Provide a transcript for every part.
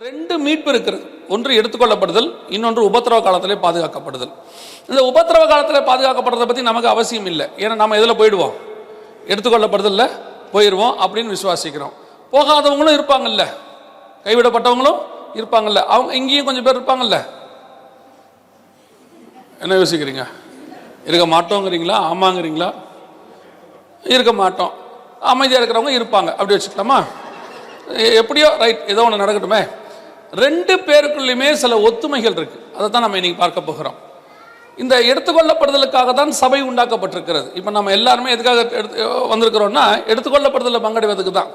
ரெண்டு மீட்பு இருக்கிறது. ஒன்று எடுத்துக்கொள்ளப்படுதல் இன்னொன்று உபத்திரவ காலத்திலே பாதுகாக்கப்படுதல். இந்த உபத்திரவ காலத்தில் பாதுகாக்கப்படுறதை பற்றி நமக்கு அவசியம் இல்லை. ஏன்னா நம்ம எதில் போயிடுவோம்? எடுத்துக்கொள்ளப்படுதல்ல போயிடுவோம் அப்படின்னு விசுவாசிக்கிறோம். போகாதவங்களும் இருப்பாங்கல்ல? கைவிடப்பட்டவங்களும் இருப்பாங்கல்ல? அவங்க இங்கேயும் கொஞ்சம் பேர் இருப்பாங்கல்ல? என்ன யோசிக்கிறீங்க? இருக்க மாட்டோங்கிறீங்களா? ஆமாங்கிறீங்களா? இருக்க மாட்டோம். அமைதியாக இருக்கிறவங்க இருப்பாங்க. அப்படி வச்சுக்கலாமா? எப்படியோ ரைட் ஏதோ ஒன்று நடக்கட்டுமே. ரெண்டு பேருக்குள்ளேயுமே சில ஒத்துமைகள் இருக்கு. அதை தான் நம்ம இன்னைக்கு பார்க்க போகிறோம். இந்த எடுத்துக்கொள்ளப்படுதலுக்காக தான் சபை உண்டாக்கப்பட்டிருக்கிறது. இப்போ நம்ம எல்லாருமே எதுக்காக எடுத்து வந்திருக்கிறோம்னா எடுத்துக்கொள்ளப்படுதலில் பங்கடைவதற்கு தான்.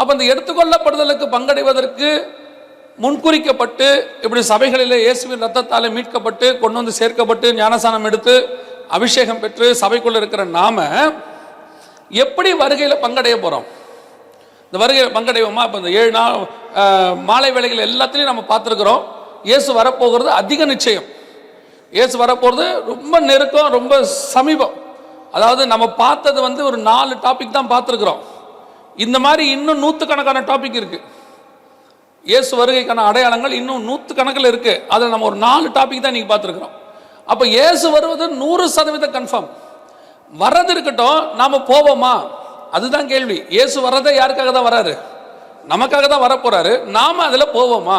அப்போ இந்த எடுத்துக்கொள்ளப்படுதலுக்கு பங்கடைவதற்கு முன்குறிக்கப்பட்டு இப்படி சபைகளிலே இயேசுவின் ரத்தத்தாலே மீட்கப்பட்டு கொண்டு வந்து சேர்க்கப்பட்டு ஞானசானம் எடுத்து அபிஷேகம் பெற்று சபைக்குள்ளே இருக்கிற நாம எப்படி வருகையில் பங்கடைய போகிறோம் இந்த வருகை பங்கடைவோமா? இப்போ இந்த ஏழு நாள் மாலை வேலைகள் எல்லாத்துலேயும் நம்ம பார்த்துருக்குறோம். இயேசு வரப்போகிறது அதிக நிச்சயம். இயேசு வரப்போகிறது ரொம்ப நெருக்கம் ரொம்ப சமீபம். அதாவது நம்ம பார்த்தது வந்து ஒரு நாலு டாபிக் தான் பார்த்துருக்குறோம். இந்த மாதிரி இன்னும் நூற்றுக்கணக்கான டாபிக் இருக்குது இயேசு வருகைக்கான அடையாளங்கள் இன்னும் நூற்று கணக்கில் இருக்குது அதில் நம்ம ஒரு நாலு டாபிக் தான் நீங்கள் பார்த்துருக்குறோம். அப்போ இயேசு வருவது நூறு சதவீதம் கன்ஃபார்ம் வர்றது இருக்கட்டும் நாம் போவோமா? அதுதான் கேள்வி. இயேசு வர்றதை யாருக்காக தான் வராரு நமக்காக தான் வரப்போறாரு. நாம அதில் போவோமா?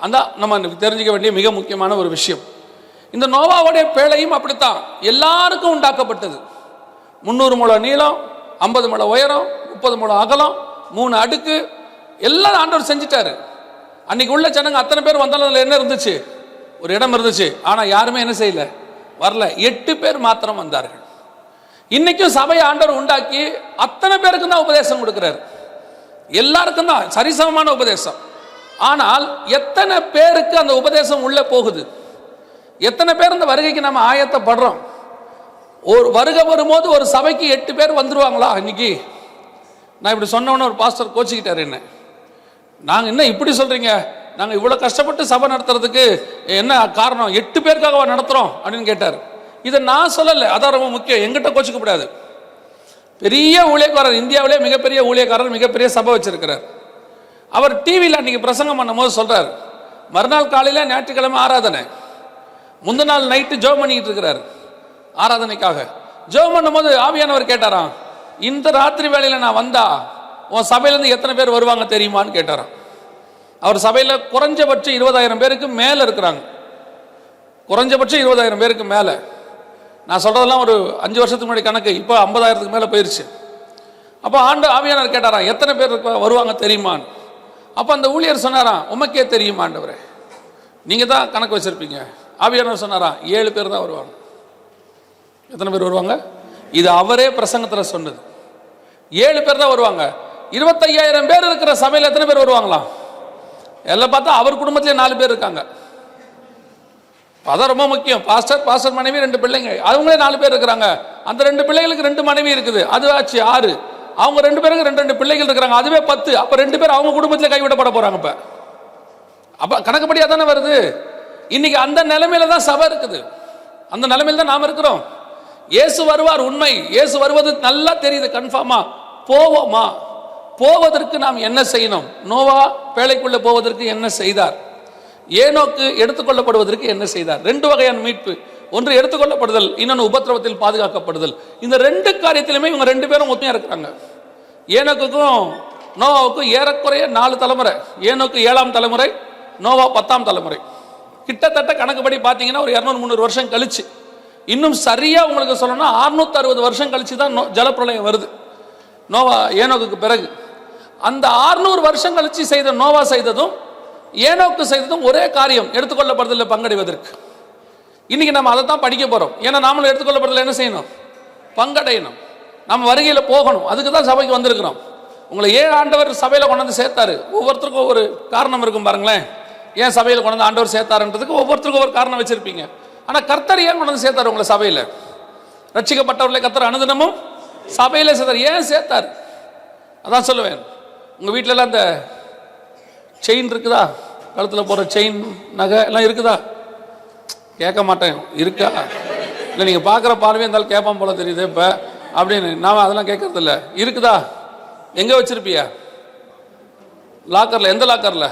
அந்த நம்ம தெரிஞ்சுக்க வேண்டிய மிக முக்கியமான ஒரு விஷயம். இந்த நோவாவுடைய பேழையும் அப்படித்தான். எல்லாருக்கும் உண்டாக்கப்பட்டது. முந்நூறு முழம் நீளம் ஐம்பது முழம் உயரம் முப்பது முழம் அகலம் மூணு அடுக்கு. எல்லாம் ஆண்டவர் செஞ்சிட்டாரு. அன்னைக்கு உள்ள ஜனங்க அத்தனை பேர் வந்தாலும் அதில் என்ன இருந்துச்சு? ஒரு இடம் இருந்துச்சு. ஆனால் யாருமே என்ன செய்யல? வரல. எட்டு பேர் மாத்திரம் வந்தார்கள். இன்னைக்கும் சபை ஆண்டவர் உண்டாக்கி அத்தனை பேருக்கும் தான் உபதேசம் கொடுக்குறாரு. எல்லாருக்கும் தான் சரிசமமான உபதேசம். ஆனால் எத்தனை பேருக்கு அந்த உபதேசம் உள்ள போகுது? எத்தனை பேர் இந்த வருகைக்கு நம்ம ஆயத்தப்படுறோம்? ஒரு வருகை வரும்போது ஒரு சபைக்கு எட்டு பேர் வந்துருவாங்களா இன்னைக்கு? நான் இப்படி சொன்னோன்னு ஒரு பாஸ்டர் கோச்சிக்கிட்டாரு என்ன. நாங்கள் என்ன இப்படி சொல்றீங்க? நாங்கள் இவ்வளோ கஷ்டப்பட்டு சபை நடத்துறதுக்கு என்ன காரணம்? எட்டு பேருக்காகவா நடத்துகிறோம் அப்படின்னு கேட்டார். இதை நான் சொல்லலை. அதான் ரொம்ப முக்கியம். எங்கிட்ட கோச்சிக்க கூடாது பெரிய ஊழியக்காரர் இந்தியாவிலே மிகப்பெரிய ஊழியக்காரர் மிகப்பெரிய சபை வச்சிருக்கிறார். அவர் டிவியில் அன்றைக்கி பிரசங்கம் பண்ணும்போது சொல்கிறார் மறுநாள் காலையில் ஞாயிற்றுக்கிழமை ஆராதனை. முந்த நாள் நைட்டு ஜோம் பண்ணிக்கிட்டு இருக்கிறார் ஆராதனைக்காக. ஜோம் பண்ணும்போது ஆவியானவர் கேட்டாராம் இந்த ராத்திரி வேலையில் நான் வந்தா உன் சபையிலேருந்து எத்தனை பேர் வருவாங்க தெரியுமான்னு? கேட்டாராம். அவர் சபையில் குறைஞ்சபட்சம் இருபதாயிரம் பேருக்கு மேலே இருக்கிறாங்க. குறைஞ்சபட்சம் இருபதாயிரம் பேருக்கு மேலே. நான் சொல்கிறதெல்லாம் ஒரு அஞ்சு வருஷத்துக்கு முன்னாடி கணக்கு இப்போ ஐம்பதாயிரத்துக்கு மேலே போயிருச்சு. அப்போ ஆண்டு ஆவியானர் கேட்டாராம் எத்தனை பேர் இருக்க- வருவாங்க தெரியுமான்னு. அப்போ அந்த ஊழியர் சொன்னாராம் உமக்கே தெரியுமா ஆண்டவரே. நீங்கள் தான் கணக்கு வச்சுருப்பீங்க. ஆவியானவர் சொன்னாராம் ஏழு பேர் தான் வருவாங்க. எத்தனை பேர் வருவாங்க? இது அவரே பிரசங்கத்தில் சொன்னது. ஏழு பேர் தான் வருவாங்க. இருபத்தையாயிரம் பேர் இருக்கிற சபையில் எத்தனை பேர் வருவாங்களாம்? எல்லாம் பார்த்தா அவர் குடும்பத்திலே நாலு பேர் இருக்காங்க. அதான் ரொம்ப முக்கியம். பாஸ்டர் பாஸ்டர் மனைவி ரெண்டு பிள்ளைங்க. அவங்களே நாலு பேர் இருக்கிறாங்க. அந்த ரெண்டு பிள்ளைகளுக்கு ரெண்டு மனைவி இருக்குது. அது ஆச்சு ஆறு. அவங்க ரெண்டு பேருக்கு ரெண்டு ரெண்டு பிள்ளைகள் இருக்கிறாங்க. அதுவே பத்து. அப்ப ரெண்டு பேர் அவங்க குடும்பத்தில் கைவிடப்பட போறாங்க இப்ப. அப்ப கணக்குப்படியா தானே வருது? இன்னைக்கு அந்த நிலைமையில தான் சபை இருக்குது. அந்த நிலைமையில தான் நாம இருக்கிறோம். இயேசு வருவார் உண்மை. இயேசு வருவது நல்லா தெரியுது கன்ஃபார்மா போவோமா? போவதற்கு நாம் என்ன செய்யணும்? நோவா வேலைக்குள்ளே போவதற்கு என்ன செய்தார்? ஏனோக்கு எடுத்துக்கொள்ளப்படுவதற்கு என்ன செய்தார்? ரெண்டு வகையான மீட்பு. ஒன்று எடுத்துக்கொள்ளப்படுதல் இன்னொன்று உபத்திரவத்தில் பாதுகாக்கப்படுதல். இந்த ரெண்டு காரியத்திலுமே இவங்க ரெண்டு பேரும் ஒத்துமையா இருக்கிறாங்க. ஏனோக்குக்கும் நோவாவுக்கும் ஏறக்குறைய நாலு தலைமுறை. ஏனோக்கு ஏழாம் தலைமுறை நோவா பத்தாம் தலைமுறை. கிட்டத்தட்ட கணக்குப்படி பார்த்தீங்கன்னா ஒரு இரநூறு முந்நூறு வருஷம் கழிச்சு. இன்னும் சரியா உங்களுக்கு சொல்லணும்னா 660 அறுபது வருஷம் கழிச்சு தான் நோ- ஜலப்பிரளயம் வருது. நோவா ஏனோக்கு பிறகு. அந்த 600 வருஷம் கழிச்சு செய்த நோவா செய்ததும் ஏனோக்கு செய்ததும் ஒரே காரியம் எடுத்துக்கொள்ளப்படுதலில் பங்கடைவதற்கு. இன்னைக்கு நம்ம அதை தான் படிக்க போறோம். ஏன்னா நாமளும் எடுத்துக்கொள்ளப்படுதல் என்ன செய்யணும்? பங்கடையணும். நம்ம வருகையில் போகணும். அதுக்கு தான் சபைக்கு வந்திருக்கிறோம். உங்களை ஏழு ஆண்டவர் சபையில் கொண்டாந்து சேர்த்தாரு. ஒவ்வொருத்தருக்கும் ஒவ்வொரு காரணம் இருக்கும் பாருங்களேன். ஏன் சபையில் கொண்டாந்து ஆண்டவர் சேர்த்தாருன்றதுக்கு ஒவ்வொருத்தருக்கும் ஒரு காரணம் வச்சிருப்பீங்க. ஆனால் கர்த்தர் ஏன் கொண்டாந்து சேர்த்தார் சேர்த்தாரு உங்களை சபையில்? ரட்சிக்கப்பட்டவர்களை கர்த்தர் அனுதினமும் சபையில் சேர்த்தார். ஏன் சேர்த்தார்? அதான் சொல்லுவேன். உங்கள் வீட்டிலலாம் அந்த செயின் இருக்குதா? கழுத்தில் போகிற செயின் நகை எல்லாம் இருக்குதா? கேட்க மாட்டேன். இருக்கா? இல்லை நீங்கள் பார்க்குற பார்வையாக இருந்தாலும் கேட்பான் போல தெரியுது இப்போ. அப்படின்னு நான் அதெல்லாம் கேட்கறதில்ல. இருக்குதா? எங்கே வச்சிருப்பியா? லாக்கரில் எந்த லாக்கரில்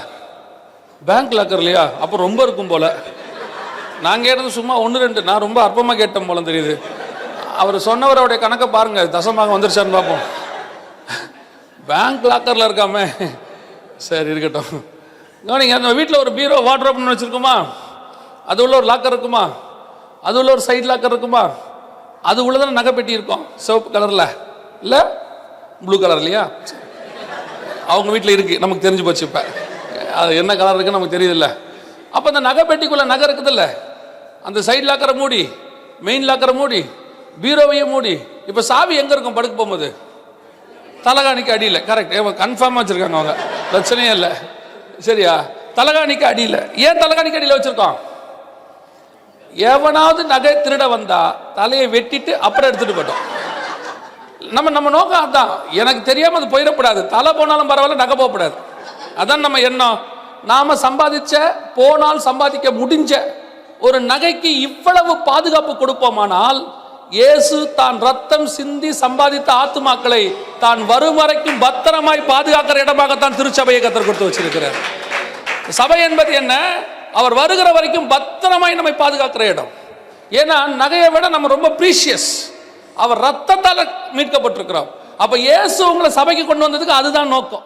பேங்க் லாக்கர் இல்லையா? அப்போ ரொம்ப இருக்கும் போல. நான் கேட்டது சும்மா ஒன்று ரெண்டு. நான் ரொம்ப அற்பமாக கேட்டேன் போல தெரியுது. அவர் சொன்னவரோடைய கணக்கை பாருங்கள் தசமாக வந்துருச்சான்னு பார்ப்போம். பேங்க் லாக்கரில் இருக்காமே. சரி இருக்கட்டும். கவனிங்க அந்த வீட்டில் ஒரு பீரோ வாட்ரோப்னு வச்சுருக்குமா? அது உள்ள ஒரு லாக்கர் இருக்குமா? அது உள்ள ஒரு சைட் லாக்கர் இருக்குமா? அது உள்ள தானே நகைப்பெட்டி இருக்கும் சிவப்பு கலரில் இல்லை ப்ளூ கலர் இல்லையா? அவங்க வீட்டில் இருக்குது நமக்கு தெரிஞ்சு போச்சு இப்போ. அது என்ன கலர் இருக்குன்னு நமக்கு தெரியுதில்ல. அப்போ அந்த நகைப்பெட்டிக்குள்ளே நகை இருக்குதுல்ல. அந்த சைடு லாக்கரை மூடி மெயின் லாக்கரை மூடி பீரோவையும் மூடி. இப்போ சாவி எங்கே இருக்கும் படுக்க போகும்போது? தலகாணிக்கு அடியில் கரெக்ட் கன்ஃபார்மாக வச்சுருக்காங்க அவங்க. பிரச்சனையே இல்லை. சரியா? தலகாணிக்கு அடியில். ஏன் தலகாணிக்கு அடியில் வச்சுருக்கோம்? எவனாவது நகை திருட வந்தா தலையை வெட்டிட்டு அப்புறம் எடுத்துட்டு போட்டோம். நம்ம நம்ம நோக்கம் அதான். எனக்கு தெரியாம அது போயிடக்கூடாது. தலை போனாலும் பரவாயில்ல நகை போகக்கூடாது அதான் நம்ம எண்ணம். நாம சம்பாதிச்ச போனால் சம்பாதிக்க முடிஞ்ச ஒரு நகைக்கு இவ்வளவு பாதுகாப்பு கொடுப்போமானால் இயேசு தான் ரத்தம் சிந்தி சம்பாதித்த ஆத்துமாக்களை தான் வரும் வரைக்கும் பத்திரமாய் பாதுகாக்கிற இடமாகத்தான் திருச்சபையை கத்தர் கொடுத்து வச்சிருக்கிறார். சபை என்பது என்ன? அவர் வருகிற வரைக்கும் பத்திரமாய் நம்மை பாதுகாக்கிற இடம். ஏன்னா நகையை விட நம்ம ரொம்ப ப்ரீஷியஸ் அவர் ரத்தத்தால் மீட்கப்பட்டிருக்கிறோம். அப்போ இயேசு உங்களை சபைக்கு கொண்டு வந்ததுக்கு அதுதான் நோக்கம்.